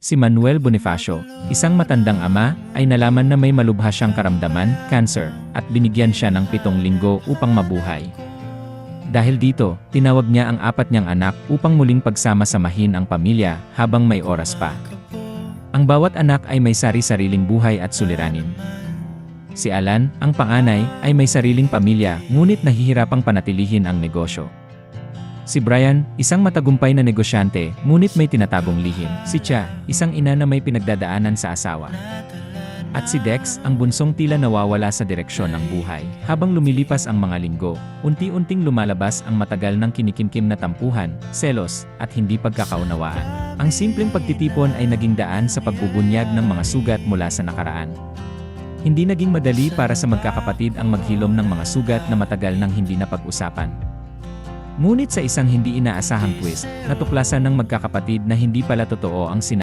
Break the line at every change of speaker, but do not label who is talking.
Si Manuel Bonifacio, isang matandang ama, ay nalaman na may malubha siyang karamdaman, cancer, at binigyan siya ng pitong linggo upang mabuhay. Dahil dito, tinawag niya ang apat niyang anak upang muling pagsama-samahin ang pamilya habang may oras pa. Ang bawat anak ay may sari-sariling buhay at suliranin. Si Alan, ang panganay, ay may sariling pamilya ngunit nahihirapang panatilihin ang negosyo. Si Brian, isang matagumpay na negosyante, ngunit may tinatagong lihim. Si Cha, isang ina na may pinagdadaanan sa asawa. At si Dex, ang bunsong tila nawawala sa direksyon ng buhay. Habang lumilipas ang mga linggo, unti-unting lumalabas ang matagal ng kinikimkim na tampuhan, selos, at hindi pagkakaunawaan. Ang simpleng pagtitipon ay naging daan sa pagbubunyag ng mga sugat mula sa nakaraan. Hindi naging madali para sa magkakapatid ang maghilom ng mga sugat na matagal nang hindi napag-usapan. Ngunit sa isang hindi inaasahang twist, natuklasan ng magkakapatid na hindi pala totoo ang sinabi